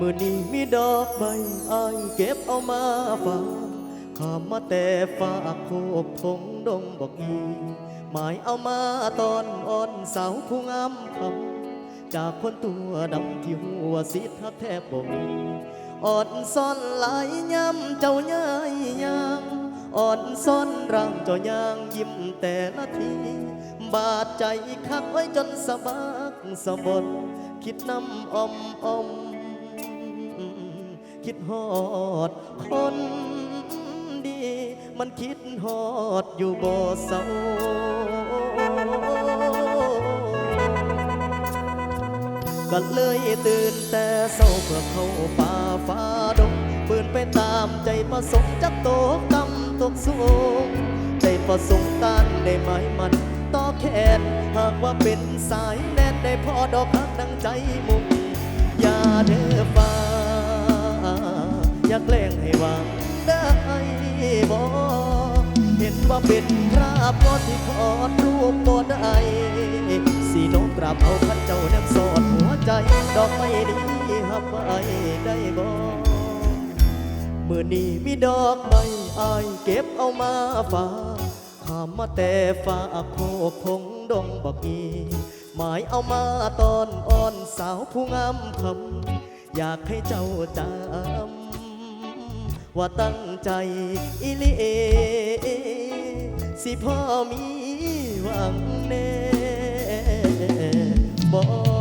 มื่อนี้มีดอกใบอายเก็บเอามาฝากข้ามมาแต่ฝากโคกทงดงบอกอีหมายเอามาตอนอ่อนสาวผู้งามคำจากคนตัวดำที่หัวสิทธักแทบบ่มีอ่อนซ่อนหลายย้ำเจ้าย่ายยางอ่อนซ่อนร่างเจ้ายางยิ้มแต่ละทีบาดใจคักไว้จนสะบักสะบนคิดน้ำอมอม คิดฮอด คนดี มันคิดฮอดอยู่บ่เศร้าก็เลยตื่นแต่เศร้าเพื่อเข้าป่าฟ้าดงปืนไปตามใจประสงค์จักโตกกำตกสูงได้ประสงค์ต้านได้ไหมมันต่อแขนหากว่าเป็นสายแน่นได้พอดอกฮักดังใจมุ่งอย่าเด้อฟ้าอย่า แกล้งให้วังได้บ่เห็นว่าเป็นคราบก็ที่ขอดรูปบ่ได้สีน้องกราบเอาพันเจ้าแนบสอดหัวใจ ดอกไม้นี้หับไว้ได้บ่มื่อนี้มีดอกใบอายเก็บเอามาฝากข้ามมาแต่ฝากโคกคงดงบักอีหมายเอามาตอนอ่อนสาวผู้งามคำอยากให้เจ้าจำ ว่าตั้งใจอิลีสิพ่อมีหวังแน่บ่อ่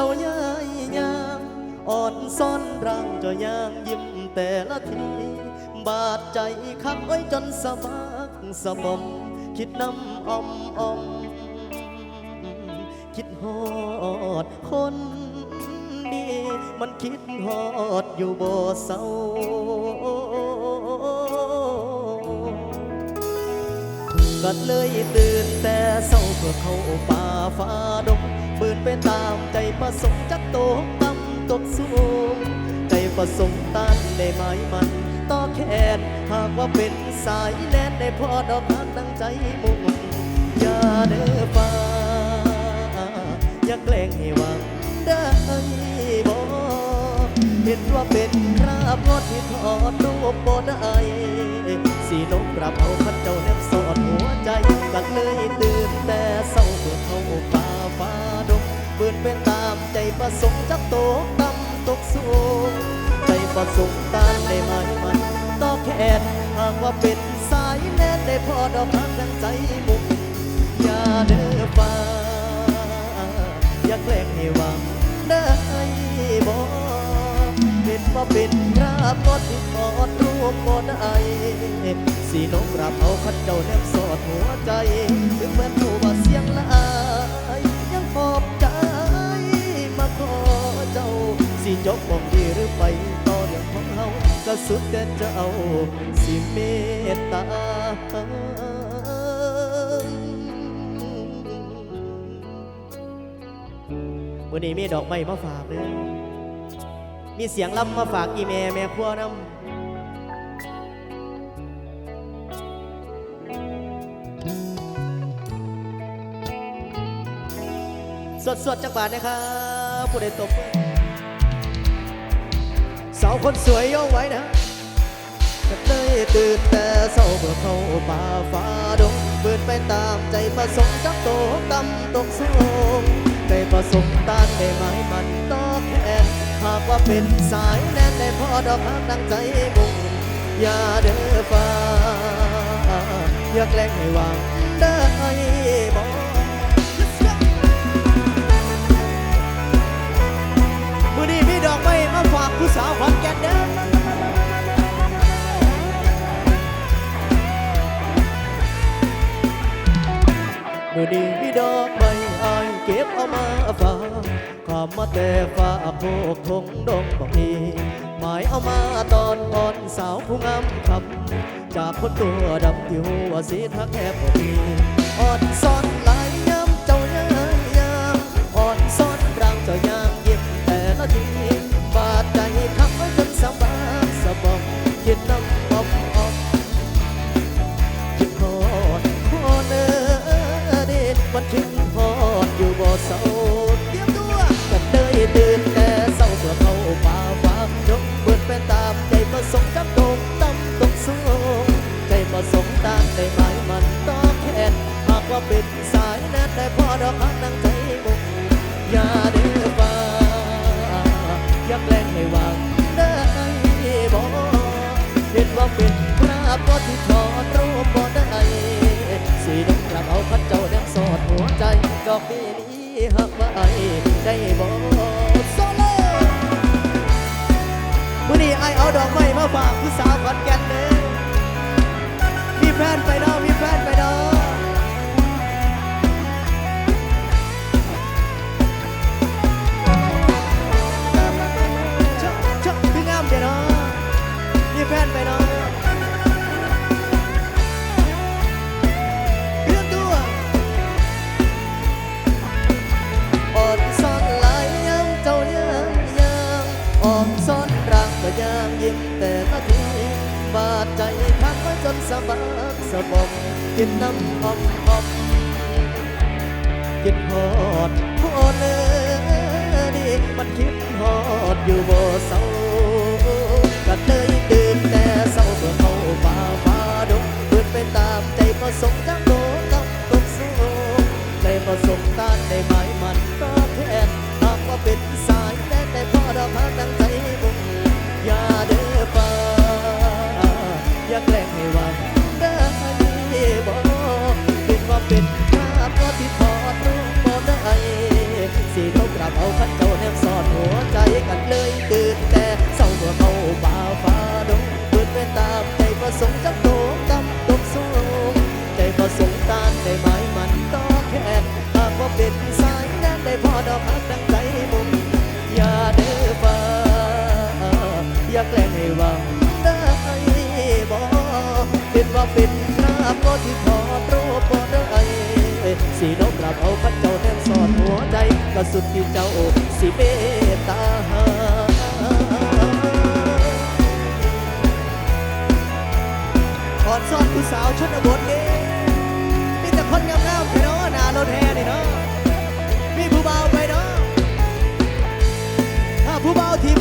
จ้าย่ายยามอ่อนซ่อนร่างเจ้าย่างยิ้มแต่ละทีบาดใจคักไว้จนสะบักสะบม คิดน้ำอมอม คิดฮอดคนดีมันคิดฮอดอยู่บ่เศร้าก็เลยตื่นแต่เศร้าเพื่อเข้าป่าฟ้าดง ไปตามใจประสงค์จักโตกต่ำตกสูง ใจประสงค์ต้านได้ไหมมันต่อแขนหากว่าเป็นสายแลนได้พอดอกฮักตั้งใจมุ่งอย่าเด้อฟ้าอย่าแกล้งให้หวังได้บ่เห็นว่าเป็นคราบงดที่ทอดรูปบ่ได้สีนกกลับเอาพัดเจ้าแนบสอดหัวใจก็เลยตื่นแต่เศร้าเพื่อเขาป่าฟ้าดง เปืนเป็นตามใจประสงค์จักโตต่ำตกสูงใจประสงค์ตานได้ไหมมันต่อแขนหากว่าเป็นสายแน่นได้พอดอกฮักดังใจมุ่งอย่าเด้อฟ้าอย่าแกล้งให้หวังได้บ่เห็นว่าเป็นคราบกดที่ทอดรูปบ่ได้สีน้องกราบเอาพัดเจ้าแนบส สุดแต่เจ้าสิเมตตาวันนี้มีดอกไม้มาฝากเด้อมีเสียงลำมาฝากอีแม่แม่ครัวน้ำสดสดจากบาทนะครับผู้ใดตบสาวคนสวยย่อไว้นะ ตื่นแต่เศร้าเพื่อเข้าป่าฟ้าดงเบินไปตามใจประสงค์จับโตกำตกสูงได้ประสงค์ต้านได้ไหมมันต่อแขนหากว่าเป็นสายแน่นได้พอดอกฮักดังใจมุ่งอย่าเด้อฟ้าอย่าแกล้งให้หวังได้บอก มือนี้มีดอกไม้อายเก็บเอามาฝากข้ามาแต่ฟ้าโคกทงดงบอกีหมายเอามาตอนอ่อนสาวผู้งามคำจากคนตัวดำที่หัวสีทักแคบบอกีอ่อนซ้อนหลายยามเจ้ายางยามอ่อนซ้อนรังเจ้ายางยิ้มแต่ละทีบาดใจคำไว้จนสบายสบอมคิดน้ำอมอมคิดฮอดฮอดเนื้อเด็ดมันคิดฮอดอยู่บ่ เศร้าเตรียมตัวกันเลยตื่นแต่เศร้าเพื่อเขาป่าฟ้าดงเปิดเป็นตามใจประสงค์จับตกตั้มตกสูงใจประสงค์ตามได้หมายมันต่องแค่หากว่าเป็นสายแน่แต่พอดอกหักนั่งใจมุกอย่าเดือฟ้าอย่าแกล้งให้วังได้บ่เห็นว่าเป็นพระก็ที่ถอดรูปบ่ได้สีน้ำกระเป๋าพัดเจ้าแนมสอดหัวใจดอกนี้นี้ หักไว้ได้บ่โซโล่มื่อนี้ไอเอาดอกไม้มาฝากผู้สาวขอนแก่นเด้มีแฟนไปแล้ว ซ่อนรักก็ยังยิ้มแต่ละทีบาดใจพักไว้จนสะบักสะบอมกินน้ำหอมหอมคิดฮอดฮอดเลยดิมันคิดฮอดอยู่บ่เศร้าก็เลยตื่นแต่เศร้าเพื่อเขาป่าฟ้าดงเพื่อไปตามใจประสงค์จัง ผู้เบาวทิม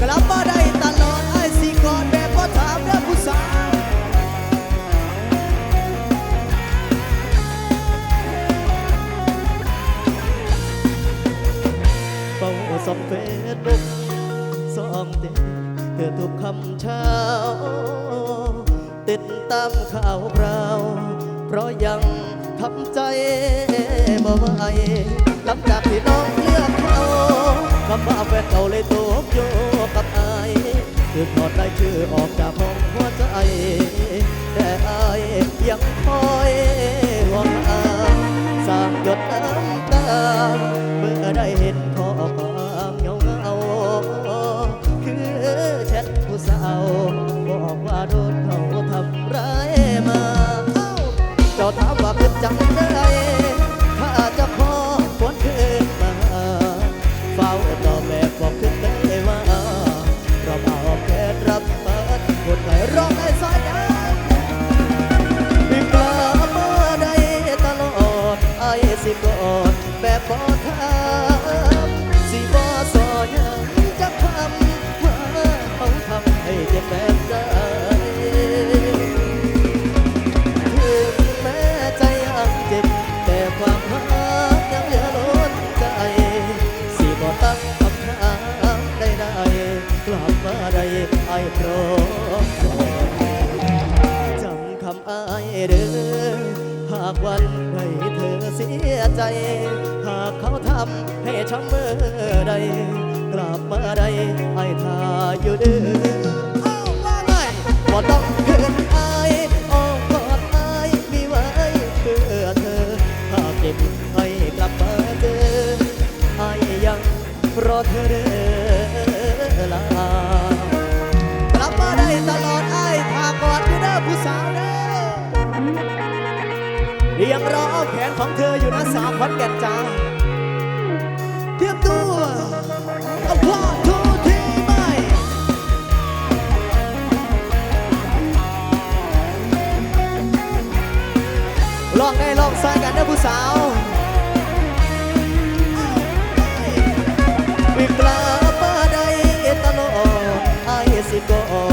กลับมาได้ตลอดไอ้สิกอนแบบก็ถามเรื่องผู้สาวเฝ้าสองเฟซบุ๊กสองเด็กเธอทุกคำเช้า ติดตามข่าวคราเพราะยังทำใจบ่ไหวหลังจากที่น้องเลือกเขา คำว่าแฟนเก่าเลยตกโยกับอายคือถอดได้ชื่อออกจากห้องหัวใจ แต่อายยังคอยห่วงอาสร้างหยดน้ำตาเมื่อได้เห็น เด้อหากวันให้เธอเสียใจ หากเขาทำให้ช้ำเมื่อใด กลับมาได้ไอ้ทาอยู่เด้อ แก่นจ้าเตรียมตัวเอาพ่อทูทีไปลองได้ลองใส่กันนะผู้สาววิปลาป้าใดตลอดไอ้สิกอ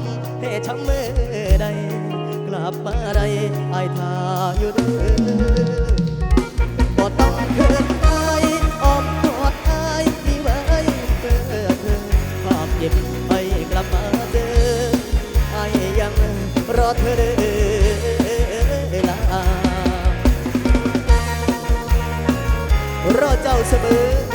ำให้ช้ำเมื่อใดกลับมาใดไอายทาอยู่เด้อบ่ต้องเขินอายออมกอดอายมีไว้เพื่อเธอภาพเก็บให้กลับมาเจอไอายยังรอเธอเด้อลารอเจ้าเสมอ